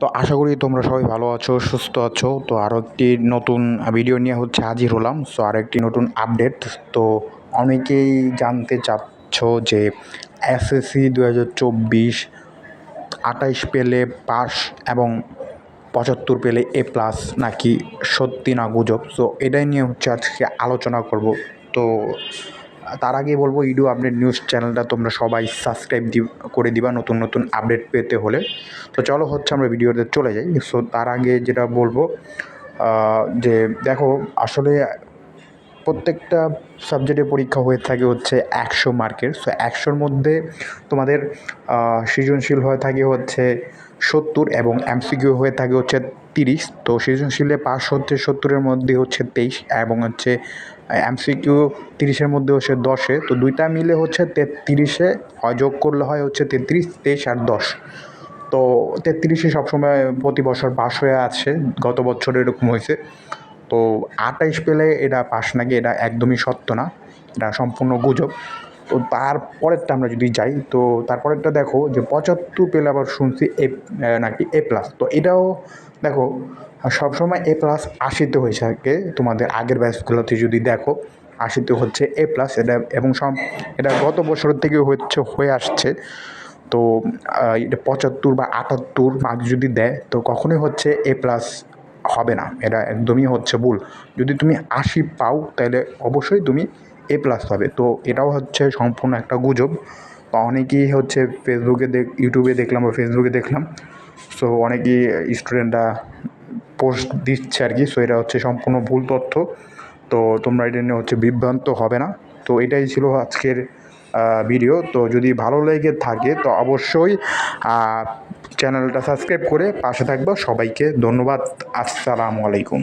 তো আশা করি তোমরা সবাই ভালো আছো, সুস্থ আছো। তো আরও একটি নতুন ভিডিও নিয়ে হচ্ছে হাজির হলাম। সো আর একটি নতুন আপডেট তো অনেকেই জানতে চাচ্ছ যে এসএসসি দু হাজার চব্বিশ আটাইশ পেলে পাস এবং পঁচাত্তর পেলে এ প্লাস নাকি সত্যি না গুজব? সো এটাই নিয়ে হচ্ছে আজকে আলোচনা করব। তো তার আগে বলব, ইডু আপডেট নিউজ চ্যানেলটা তোমরা সবাই সাবস্ক্রাইব দি, করে দিবা নতুন নতুন আপডেট পেতে হলে। তো চলো হচ্ছে আমরা ভিডিওতে চলে যাই। সো তার আগে যেটা বলব যে দেখো, আসলে প্রত্যেকটা সাবজেক্টে পরীক্ষা হয়ে থাকে হচ্ছে একশো মার্কের। সো একশোর মধ্যে তোমাদের সৃজনশীল হয়ে থাকে হচ্ছে সত্তর এবং এমসিকিউ হয়ে থাকে হচ্ছে তিরিশ। তো সৃজনশীলে পাস হচ্ছে সত্তরের মধ্যে হচ্ছে তেইশ এবং হচ্ছে এমসিকিউ তিরিশের মধ্যে হচ্ছে দশে। তো দুইটা মিলে হচ্ছে তেত্রিশে যোগ করলে হয় হচ্ছে তেত্রিশ, তেইশ আর দশ। তো তেত্রিশে সবসময় প্রতি বছর পাস হয়ে আছে গত বছর এরকম হয়েছে। তো আটাইশ পেলে এটা পাস নাকি এটা একদমই সত্য না। এটা সম্পূর্ণ গুজব। তো তারপরেরটা আমরা যদি যাই, তো তারপরেরটা দেখো যে পঁচাত্তর পেলে আবার শুনছি এ নাকি এ প্লাস তো এটাও দেখো, সবসময় এ প্লাস আশিতে হয়ে থাকে। তোমাদের আগের ব্যাচগুলোতে যদি দেখো, আশিতে হচ্ছে এ প্লাস এটা এবং সব এটা গত বছর থেকে হচ্ছে, হয়ে আসছে। তো এটা পঁচাত্তর বা আটাত্তর মার্ক যদি দেয়, তো কখনোই হচ্ছে এ প্লাস হবে না, এটা একদমই হচ্ছে ভুল। যদি তুমি আশি পাও তাহলে অবশ্যই তুমি এ প্লাস পাবে। তো এটাও হচ্ছে সম্পূর্ণ একটা গুজব। তো অনেকেই হচ্ছে ফেসবুকে দেখ ইউটিউবে দেখলাম বা ফেসবুকে দেখলাম। সো অনেকেই স্টুডেন্টরা পোস্ট দিচ্ছে আর কি। সো এটা হচ্ছে সম্পূর্ণ ভুল তথ্য। তো তোমরা এটা নিয়ে হচ্ছে বিভ্রান্ত হবে না। তো এটাই ছিল আজকের ভিডিও তো যদি ভালো লেগে থাকে, তো অবশ্যই চ্যানেলটা সাবস্ক্রাইব করে পাশে থাকব। সবাইকে ধন্যবাদ। আসসালামু আলাইকুম।